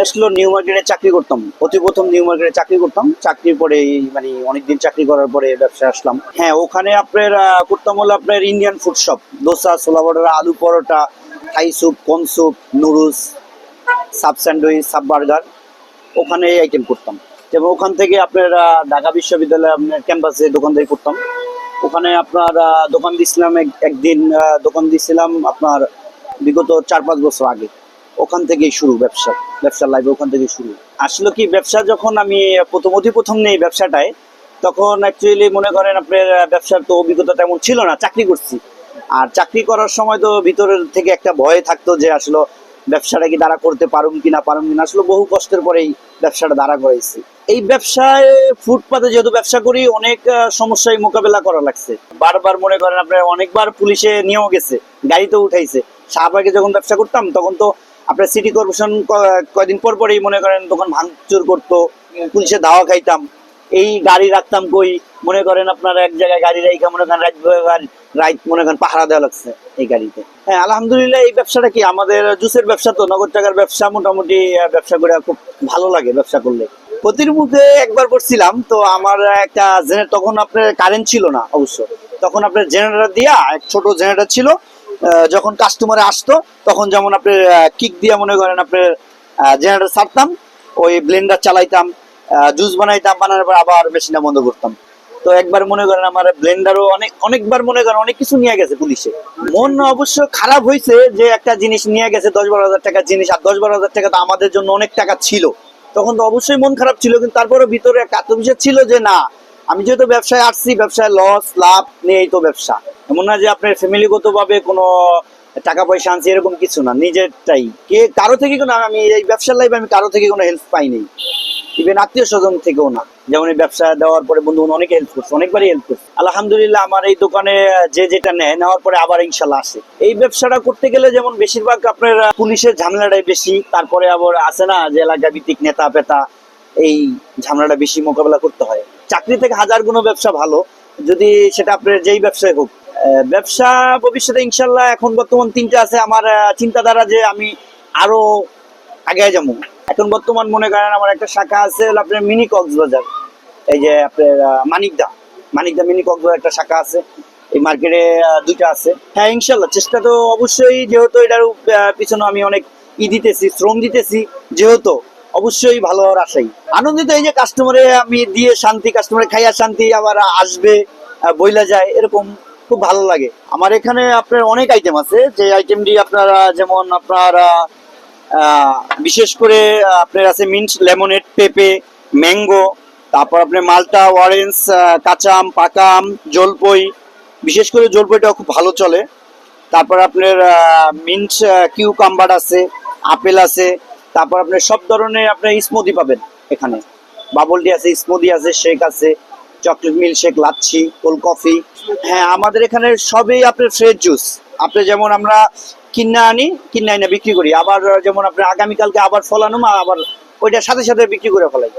আসলো নিউ মার্কেটে চাকরি করতাম। অতি প্রথম নিউ মার্কেটে চাকরি করতাম। চাকরির পরে মানে অনেকদিন চাকরি করার পরে ব্যবসায় আসলাম। হ্যাঁ ওখানে আপনার করতাম হলো আপনার ইন্ডিয়ান ফুড শপ দোসা, ছোলা বড়া আলু paratha Thai soup corn soup noodles sub sandwich sub burger ওখানে আইটেম করতাম। এবং ওখান থেকে আপনার ঢাকা বিশ্ববিদ্যালয়ে আপনার ক্যাম্পাসে দোকান থেকে করতাম। ওখানে আপনার দোকান দিয়েছিলাম এক- একদিন দোকান দিয়েছিলাম আপনার বিগত চার পাঁচ বছর আগে। ওখান থেকেই শুরু ব্যবসা, ব্যবসার লাইফ ওখান থেকেই শুরু। আসলে কি, ব্যবসা যখন আমি প্রথম অতি প্রথম নেই ব্যবসাটায়, তখন অ্যাকচুয়ালি মনে করেন আপনার ব্যবসার তো অভিজ্ঞতা তেমন ছিল না, চাকরি করছি। আর চাকরি করার সময় তো ভিতরের থেকে একটা ভয় থাকতো যে আসলে ব্যবসাটা কি দাঁড়া করতে পারুম কি না পারুম কি না, আসলে বহু কষ্টের পরেই ব্যবসাটা দাঁড়া করাইছি। এই ব্যবসায় ফুটপাতে যেহেতু ব্যবসা করি, অনেক সমস্যায় মোকাবেলা করা লাগছে। বারবার মনে করেন আপনার, অনেকবার পুলিশে নিয়েও গেছে, গাড়িতে উঠাইছে। শাহবাগে যখন ব্যবসা করতাম, তখন তো আপনার সিটি কর্পোরেশন কয়দিন পর পরেই মনে করেন তখন ভাঙচুর করতো, পুলিশে ধাওয়া খাইতাম। এই গাড়ি রাখতাম কই? মনে করেন আপনার এক জায়গায় গাড়ি রাইখা, মনে করেন রাত রাইট মনে করেন পাহারা দেওয়া লাগছে এই গাড়িতে। হ্যাঁ আলহামদুলিল্লাহ এই ব্যবসাটা কি? আমাদের জুসের ব্যবসা তো, নগদ টাকার ব্যবসা মোটামুটি ব্যবসা করে খুব ভালো লাগে ব্যবসা করলে। ক্ষতির মুখে একবার পড়ছিলাম, তো আমার একটা জেনে তখন আপনার কারেন্ট ছিল না অবশ্য। তখন আপনার জেনারেটর দিয়া, এক ছোট জেনারেটর ছিল যখন কাস্টমারে আসতো, তখন যেমন আপনার কিক দিয়া মনে করেন আপনার জেনারেটর ছাড়তাম, ওই ব্লেন্ডার চালাইতাম জুস বানাইতাম, বানানোর পর আবার মেশিনটা বন্ধ করতাম। তো একবার মনে করেন আমার ব্লেন্ডারও অনেক, অনেকবার মনে করেন অনেক কিছু নিয়ে গেছে পুলিশে। মন অবশ্য খারাপ হয়েছে যে একটা জিনিস নিয়ে গেছে দশ বারো হাজার টাকার জিনিস, আর দশ বারো হাজার টাকা তো আমাদের জন্য অনেক টাকা ছিল। তখন তো অবশ্যই মন খারাপ ছিল, কিন্তু তারপরে ভিতরে একটা আত্মবিশ্বাস ছিল যে না আমি যেহেতু ব্যবসায় আসছি, ব্যবসায় লস লাভ নিয়েই তো ব্যবসা। এমন না যে আপনার ফ্যামিলিগত ভাবে কোনো টাকা পয়সা আনছি, এরকম কিছু না, নিজেরটাই। কে কারও থেকে কোনো আমি এই ব্যবসার লাইফে আমি কারও থেকে কোনো হেল্প পাইনি। ইভেন আত্মীয় স্বজন থেকেও না। যেমন এই ব্যবসা দেওয়ার পরে বন্ধু অনেকে হেল্প করছে, অনেকবারই হেল্প করছে। আলহামদুলিল্লাহ, আমার এই দোকানে, যে যেটা নেয়, নেওয়ার পরে আবার ইনশাল্লাহ আসে। এই ব্যবসাটা করতে গেলে যেমন বেশিরভাগ আপনার পুলিশের ঝামেলাটাই বেশি, তারপরে আবার আছে না, যে এলাকা ভিত্তিক নেতা পেতা এই ঝামেলাটা বেশি মোকাবেলা করতে হয়। চাকরি থেকে হাজার কোনো ব্যবসা ভালো। যদি সেটা আপনার যেই ব্যবসায় হোক। ব্যবসা ভবিষ্যতে ইনশাল্লাহ এখন বর্তমান তিনটা আছে। আমার চিন্তাধারা যে আমি আরও আগে যাব। এখন বর্তমান মনে করেন আমার একটা শাখা আছে আপনার মিনি কক্সবাজার। এই যে আপনার মানিকদা। মানিকদা মিনি কক্সবাজার একটা শাখা আছে। এই মার্কেটে দুইটা আছে। হ্যাঁ ইনশাল্লাহ, চেষ্টা তো অবশ্যই। যেহেতু এটার পিছনে আমি অনেক ই দিতেছি, শ্রম দিতেছি। যেহেতু অবশ্যই ভালো হওয়ার আশাই। আনন্দিত এই যে কাস্টমারে আমি দিয়ে শান্তি কাস্টমারে খাইয়া শান্তি, আবার আসবে বইলা যায়, এরকম খুব ভালো লাগে। আমার এখানে আপনার অনেক আইটেম আছে, যে আইটেমটি আপনারা যেমন আপনার বিশেষ করে আপনার আছে মিন্ট লেমনেড পেঁপে ম্যাঙ্গো তারপর আপনার মালটা অরেঞ্জ কাঁচা আম, পাকা আম, জলপই, বিশেষ করে জলপইটা খুব ভালো চলে। তারপর আপনার মিন্ট কিউকাম্বার আছে, আপেল আছে তারপর আপনার সব ধরনের আপনার স্মুদি পাবেন এখানে। বাবলডি আছে স্মুদি আছে শেক আছে chocolate milk shake lassi cold coffee হ্যাঁ আমাদের এখানে সবই আপনার ফ্রেশ জুস আপনি যেমন আমরা কিনা আনি, কিনা এনে বিক্রি করি। আবার যেমন আপনার আগামীকালকে আবার ফলানো, আবার ওইটার সাথে সাথে বিক্রি করে ফেলাই